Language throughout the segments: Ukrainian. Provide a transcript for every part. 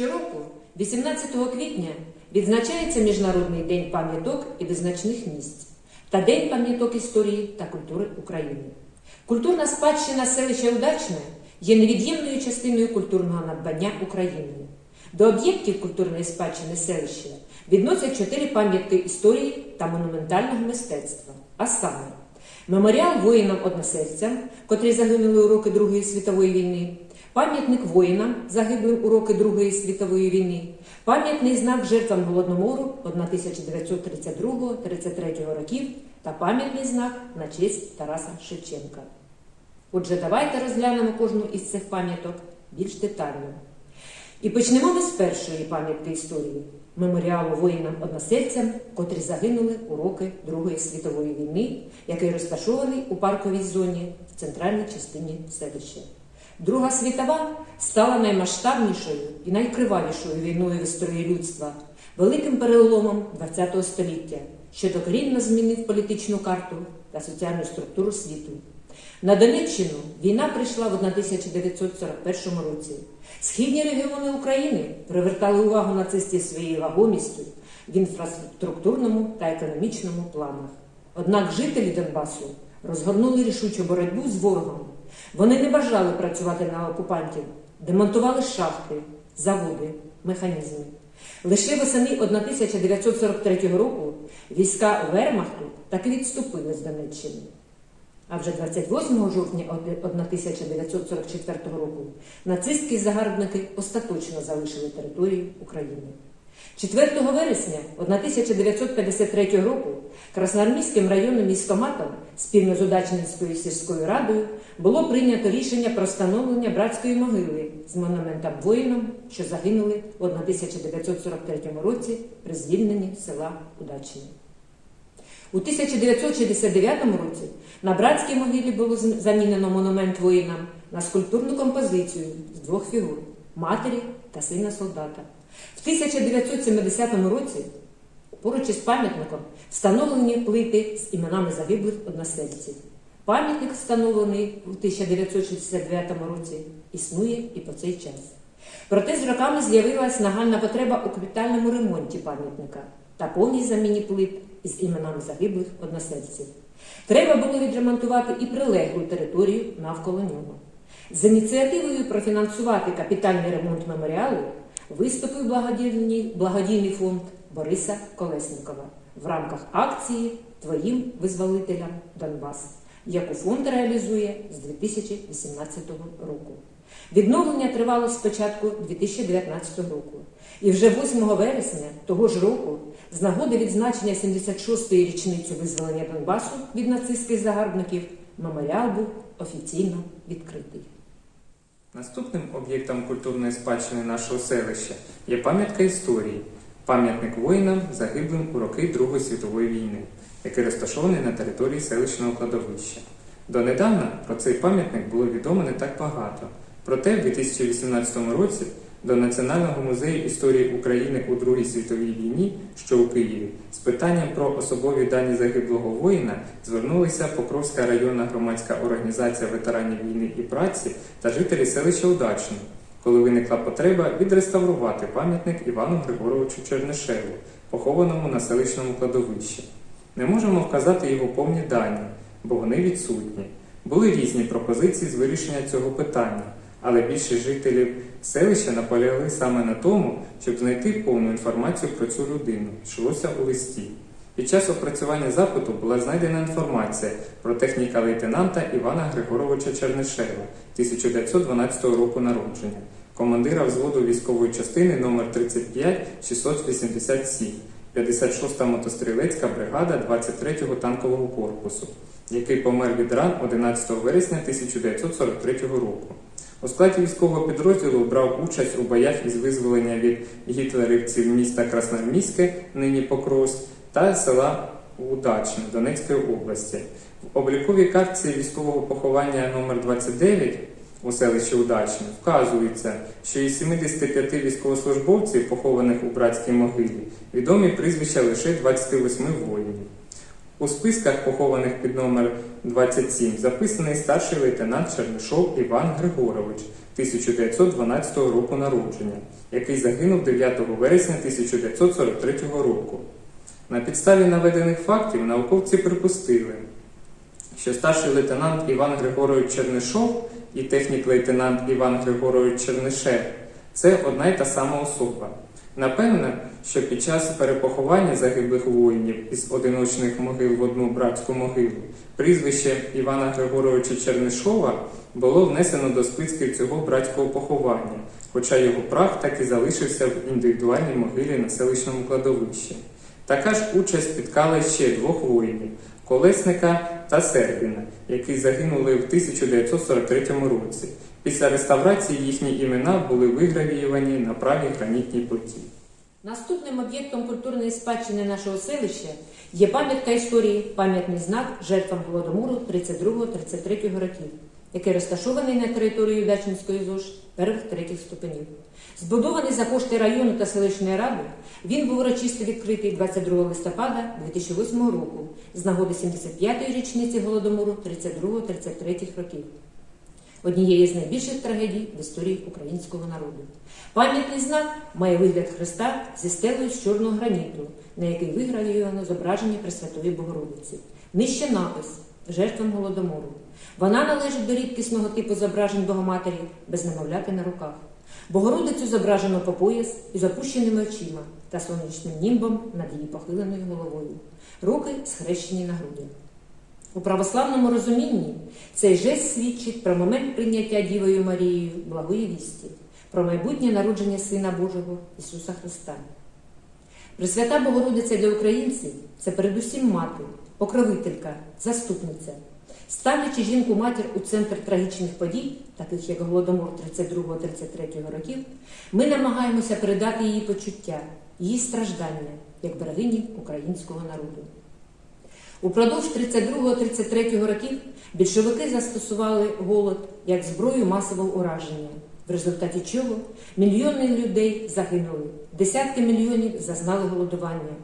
Щороку, 18 квітня, відзначається Міжнародний день пам'яток і визначних місць та День пам'яток історії та культури України. Культурна спадщина селища Удачне є невід'ємною частиною культурного надбання України. До об'єктів культурної спадщини селища відносять чотири пам'ятки історії та монументального мистецтва, а саме меморіал воїнам-односельцям, котрі загинули у роки Другої світової війни, пам'ятник воїнам, загиблим у роки Другої світової війни, пам'ятний знак жертвам Голодомору 1932-33 років та пам'ятний знак на честь Тараса Шевченка. Отже, давайте розглянемо кожну із цих пам'яток більш детально. І почнемо ми з першої пам'ятки історії меморіалу воїнам-односельцям, котрі загинули у роки Другої світової війни, який розташований у парковій зоні в центральній частині селища. Друга світова стала наймасштабнішою і найкривавішою війною в історії людства, великим переломом ХХ століття, що докорінно змінив політичну карту та соціальну структуру світу. На Донеччину війна прийшла в 1941 році. Східні регіони України привертали увагу нацистів своєю вагомістю в інфраструктурному та економічному планах. Однак жителі Донбасу розгорнули рішучу боротьбу з ворогом. Вони не бажали працювати на окупантів, демонтували шахти, заводи, механізми. Лише восени 1943 року війська Вермахту таки відступили з Донеччини. А вже 28 жовтня 1944 року нацистські загарбники остаточно залишили територію України. 4 вересня 1953 року Красноармійським районним військоматом спільно з Удачненською сільською радою було прийнято рішення про встановлення братської могили з монументом воїнам, що загинули у 1943 році при звільненні села Удачне. У 1969 році на братській могилі було замінено монумент воїнам на скульптурну композицію з двох фігур матері та сина солдата. В 1970 році поруч із пам'ятником встановлені плити з іменами загиблих односельців. Пам'ятник, встановлений у 1969 році, існує і по цей час. Проте з роками з'явилась нагальна потреба у капітальному ремонті пам'ятника та повній заміні плит із іменами загиблих односельців. Треба було відремонтувати і прилеглу територію навколо нього. З ініціативою профінансувати капітальний ремонт меморіалу виступив благодійний, благодійний фонд Бориса Колеснікова в рамках акції Твоїм визволителям Донбас, яку фонд реалізує з 2018 року. Відновлення тривало з початку 2019 року. І вже 8 вересня того ж року, з нагоди відзначення 76-ї річниці визволення Донбасу від нацистських загарбників, меморіал був офіційно відкритий. Наступним об'єктом культурної спадщини нашого селища є пам'ятка історії, пам'ятник воїнам, загиблим у роки Другої світової війни, який розташований на території селищного кладовища. Донедавна про цей пам'ятник було відомо не так багато. Проте в 2018 році до Національного музею історії України у Другій світовій війні, що у Києві, з питанням про особові дані загиблого воїна звернулися Покровська районна громадська організація ветеранів війни і праці та жителі селища Удачне, коли виникла потреба відреставрувати пам'ятник Івану Григоровичу Чернишеву, похованому на селищному кладовищі. Не можемо вказати його повні дані, бо вони відсутні. Були різні пропозиції з вирішення цього питання, але більшість жителів селища наполягли саме на тому, щоб знайти повну інформацію про цю людину, йшлося у листі. Під час опрацювання запиту була знайдена інформація про техніка лейтенанта Івана Григоровича Чернишева 1912 року народження, командира взводу військової частини номер 35 687, 56-та мотострілецька бригада 23-го танкового корпусу, який помер від ран 11 вересня 1943 року. У складі військового підрозділу брав участь у боях із визволення від гітлерівців міста Красноармійське, нині Покровськ, та села Удачне Донецької області. В обліковій картці військового поховання номер 29 у селищі Удачне вказується, що із 75 військовослужбовців, похованих у братській могилі, відомі прізвища лише 28 воїнів. У списках, похованих під номер 27, записаний старший лейтенант Чернишов Іван Григорович 1912 року народження, який загинув 9 вересня 1943 року. На підставі наведених фактів науковці припустили, що старший лейтенант Іван Григорович Чернишов і технік-лейтенант Іван Григорович Чернишев це одна й та сама особа. Напевне, що під час перепоховання загиблих воїнів із одиночних могил в одну братську могилу прізвище Івана Григоровича Чернишова було внесено до списків цього братського поховання, хоча його прах так і залишився в індивідуальній могилі на селищному кладовищі. Така ж участь спіткала ще двох воїнів Колесника та Сербіна, які загинули в 1943 році. Після реставрації їхні імена були вигравіювані на правій гранітній плиті. Наступним об'єктом культурної спадщини нашого селища є пам'ятка історії, пам'ятний знак жертвам голодомору 32-33 років, який розташований на території Дачинської ЗОЖ перших третіх ступенів. Збудований за кошти району та селищної ради, він був урочисто відкритий 22 листопада 2008 року з нагоди 75-ї річниці голодомору 32-33 років однієї з найбільших трагедій в історії українського народу. Пам'ятний знак має вигляд Христа зі стелею з чорного граніту, на який вигравіювано зображення Пресвятої Богородиці. Нижче напис жертвам голодомору. Вона належить до рідкісного типу зображень Богоматері без немовляти на руках. Богородицю зображено по пояс із опущеними очима та сонячним німбом над її похиленою головою. Руки схрещені на грудях. У православному розумінні цей жест свідчить про момент прийняття Дівою Марією благої вісті, про майбутнє народження Сина Божого Ісуса Христа. Пресвята Богородиця для українців це передусім мати, покровителька, заступниця. Ставлячи жінку матір у центр трагічних подій, таких як Голодомор 32-33 років, ми намагаємося передати її почуття, її страждання як берегині українського народу. Упродовж 32-33 років більшовики застосували голод як зброю масового ураження, в результаті чого мільйони людей загинули, десятки мільйонів зазнали голодування,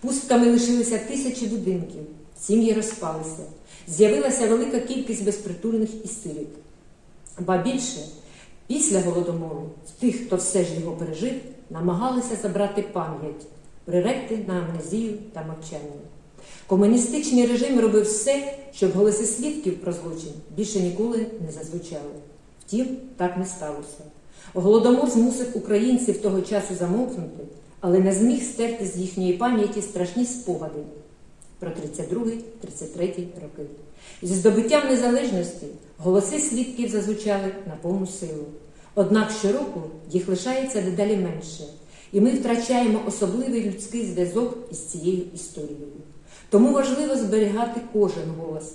пустками лишилися тисячі будинків, сім'ї розпалися, з'явилася велика кількість безпритульних і сиріт. Ба більше, після голодомору тих, хто все ж його пережив, намагалися забрати пам'ять, приректи на амнезію та мовчання. Комуністичний режим робив все, щоб голоси свідків про злочин більше ніколи не зазвучали. Втім, так не сталося. Голодомор змусив українців того часу замовкнути, але не зміг стерти з їхньої пам'яті страшні спогади про 32-33 роки. Зі здобуттям незалежності голоси свідків зазвучали на повну силу. Однак щороку їх лишається дедалі менше, і ми втрачаємо особливий людський зв'язок із цією історією. Тому важливо зберігати кожен голос,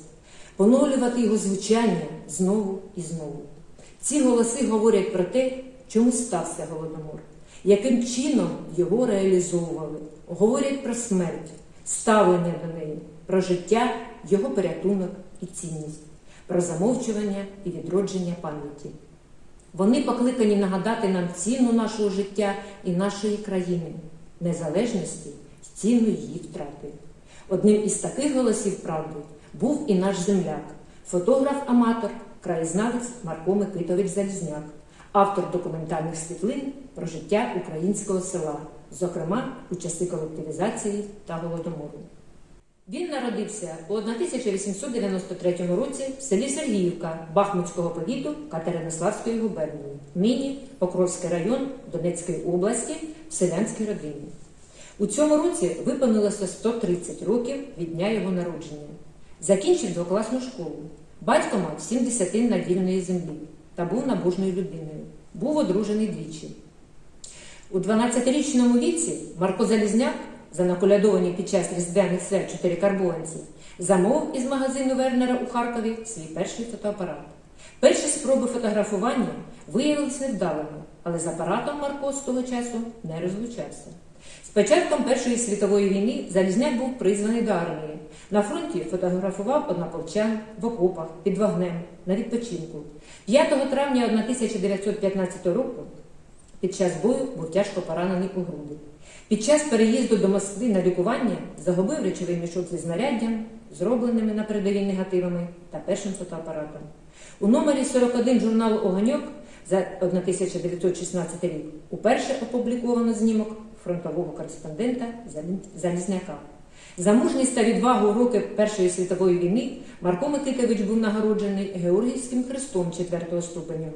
поновлювати його звучання знову і знову. Ці голоси говорять про те, чому стався голодомор, яким чином його реалізовували, говорять про смерть, ставлення до неї, про життя, його порятунок і цінність, про замовчування і відродження пам'яті. Вони покликані нагадати нам ціну нашого життя і нашої країни, незалежності ціну її втрати. Одним із таких голосів правди був і наш земляк, фотограф-аматор, краєзнавець Марко Микитович Залізняк, автор документальних світлин про життя українського села, зокрема у часи колективізації та голодомору. Він народився у 1893 році в селі Сергіївка Бахмутського повіту Катеринославської губернії, нині Покровський район Донецької області в селянській родині. У цьому році виповнилося 130 років від дня його народження. Закінчив двокласну школу. Батько мав сім десятин надільної землі та був набожною людиною. Був одружений двічі. У 12-річному віці Марко Залізняк, за наколядовані під час різдвяних свят чотири карбованців, замовив із магазину Вернера у Харкові свій перший фотоапарат. Перші спроби фотографування виявилися невдалими, але з апаратом Марко з того часу не розлучався. Початком Першої світової війни Залізняк був призваний до армії. На фронті фотографував однополчан в окопах під вогнем на відпочинку. 5 травня 1915 року під час бою був тяжко поранений у груди. Під час переїзду до Москви на лікування загубив речовий мішок зі знаряддям, зробленими на передовій негативами та першим фотоапаратом. У номері 41 журналу Огоньок за 1916 рік уперше опубліковано знімок фронтового кореспондента Залізняка. За мужність та відвагу роки Першої світової війни Марко Микитович був нагороджений Георгіївським хрестом 4 ступеню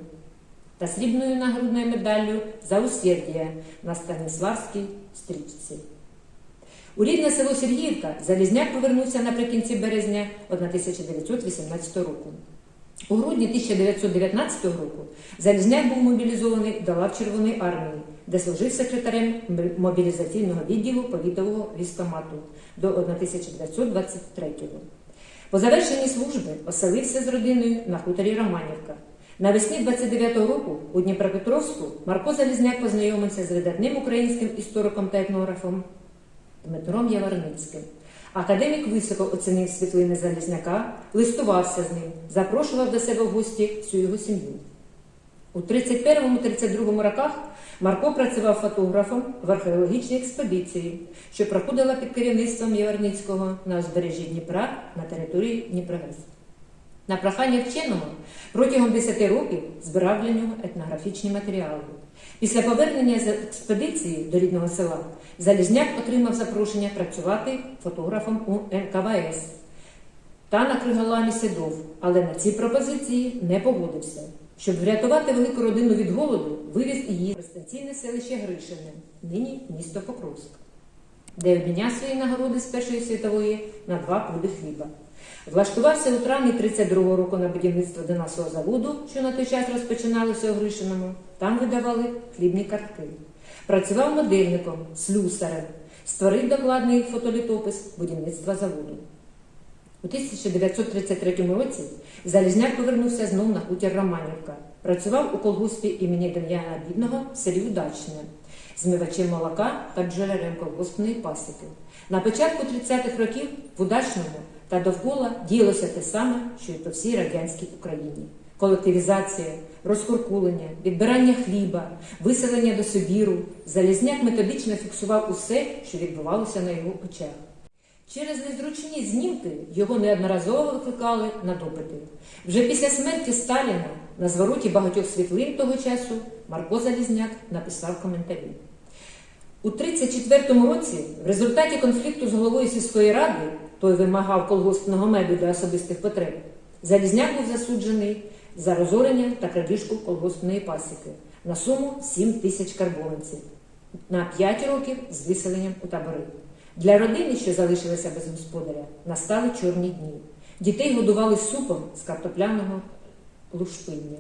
та срібною нагрудною медаллю за усердя на Станіславській стрічці. У рідне село Сергіївка Залізняк повернувся наприкінці березня 1918 року. У грудні 1919 року Залізняк був мобілізований до лав Червоної армії, де служив секретарем мобілізаційного відділу повітового військомату до 1923-го. По завершенні служби оселився з родиною на хуторі Романівка. Навесні 29-го року у Дніпропетровську Марко Залізняк познайомився з видатним українським істориком та етнографом Дмитром Яворницьким. Академік високо оцінив світлини Залізняка, листувався з ним, запрошував до себе в гості всю його сім'ю. У 31-32 роках Марко працював фотографом в археологічній експедиції, що проходила під керівництвом Яворницького на узбережжі Дніпра на території Дніпрогес. На прохання вченого протягом 10 років збирав для нього етнографічні матеріали. Після повернення з експедиції до рідного села Залізняк отримав запрошення працювати фотографом у НКВС та на Криголамі Сідов, але на ці пропозиції не погодився. Щоб врятувати велику родину від голоду, вивіз її в дистанційне селище Гришине, нині місто Покровськ, де обміняв свої нагороди з Першої світової на два пуди хліба. Влаштувався у травні 32-го року на будівництво динасового заводу, що на той час розпочиналося у Гришиному. Там видавали хлібні картки. Працював модельником, слюсарем, створив докладний фотолітопис будівництва заводу. У 1933 році Залізняк повернувся знов на хутір Романівка. Працював у колгоспі імені Дем'яна Бідного в селі Удачне, змивачем молока та джерелем колгоспної пасіки. На початку 30-х років в Удачному та довкола діялося те саме, що й по всій радянській Україні. Колективізація, розкуркулення, відбирання хліба, виселення до Сибіру. Залізняк методично фіксував усе, що відбувалося на його очах. Через незручні знімки його неодноразово викликали на допити. Вже після смерті Сталіна на звороті багатьох світлин того часу Марко Залізняк написав коментарі. У 1934 році, в результаті конфлікту з головою сільської ради, той вимагав колгоспного меду для особистих потреб, Залізняк був засуджений за розорення та крадіжку колгоспної пасіки на суму 7 тисяч карбованців на 5 років з виселенням у табори. Для родини, що залишилася без господаря, настали чорні дні. Дітей годували супом з картопляного лушпиння.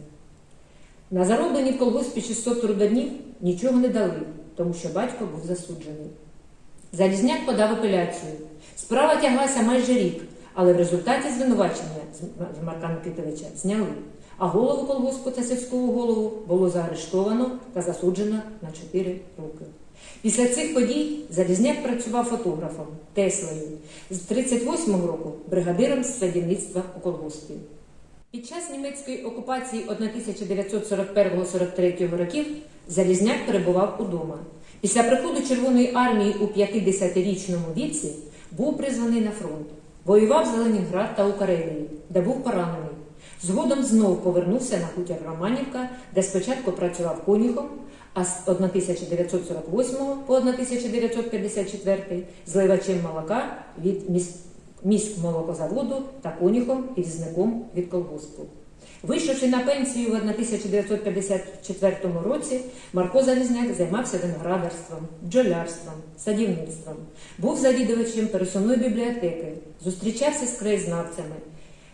На зароблені в колгоспі 600 трудоднів нічого не дали, тому що батько був засуджений. Залізняк подав апеляцію. Справа тяглася майже рік, але в результаті звинувачення з Марка Микитовича зняли. А голову колгоспу та сільського голову було заарештовано та засуджено на 4 роки. Після цих подій Залізняк працював фотографом Теслою з 38-го року бригадиром з садівництва у колгоспі. Під час німецької окупації 1941-43 років Залізняк перебував удома. Після приходу Червоної армії у 50-річному віці був призваний на фронт. Воював за Ленінград та у Карелії, де був поранений. Згодом знов повернувся на хутір Романівка, де спочатку працював конюхом, а з 1948 по 1954 зливачем молока від міс- міськмолокозаводу та конюхом і різником від колгоспу. Вийшовши на пенсію в 1954 році, Марко Залізняк займався виноградарством, бджолярством, садівництвом, був завідувачем пересувної бібліотеки, зустрічався з краєзнавцями,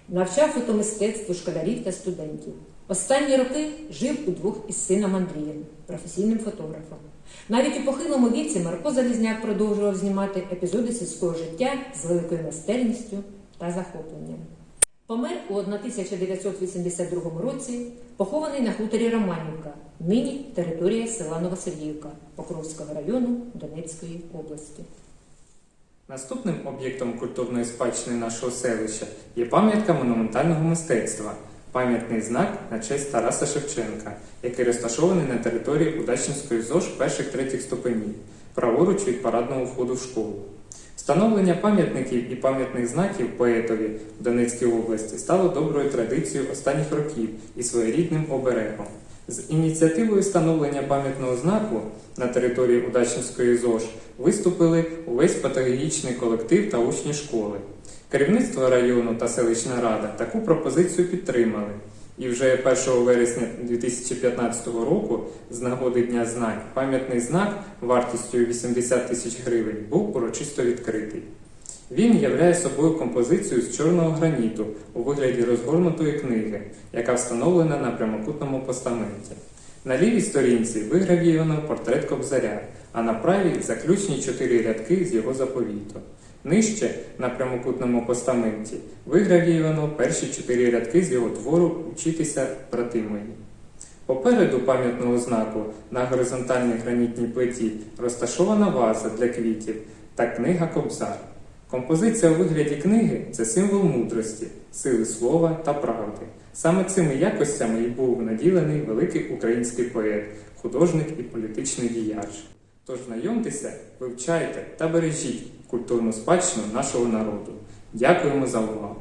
навчав фотомистецтву школярів та студентів. Останні роки жив удвох із сином Андрієм, професійним фотографом. Навіть у похилому віці Марко Залізняк продовжував знімати епізоди сільського життя з великою майстерністю та захопленням. Помер у 1982 році, похований на хуторі Романівка, нині територія села Новосергіївка Покровського району Донецької області. Наступним об'єктом культурної спадщини нашого селища є пам'ятка монументального мистецтва, пам'ятний знак на честь Тараса Шевченка, який розташований на території Удачнівської ЗОЖ перших третіх ступенів, праворуч від парадного входу в школу. Встановлення пам'ятників і пам'ятних знаків поетові в Донецькій області стало доброю традицією останніх років і своєрідним оберегом. З ініціативою встановлення пам'ятного знаку на території Удачнівської ЗОЖ виступили увесь педагогічний колектив та учні школи. Керівництво району та селищна рада таку пропозицію підтримали. І вже 1 вересня 2015 року, з нагоди Дня знань, пам'ятний знак вартістю 80 тисяч гривень був урочисто відкритий. Він являє собою композицію з чорного граніту у вигляді розгорнутої книги, яка встановлена на прямокутному постаменті. На лівій сторінці вигравіювано портрет Кобзаря, а на правій заключні чотири рядки з його заповіту. Нижче на прямокутному постаменті вигравіювано перші чотири рядки з його твору Учитися, брати мої. Попереду пам'ятного знаку на горизонтальній гранітній плиті розташована ваза для квітів та книга Кобзар. Композиція у вигляді книги це символ мудрості, сили слова та правди. Саме цими якостями і був наділений великий український поет, художник і політичний діяч. Тож знайомтеся, вивчайте та бережіть культурну спадщину нашого народу. Дякуємо за увагу!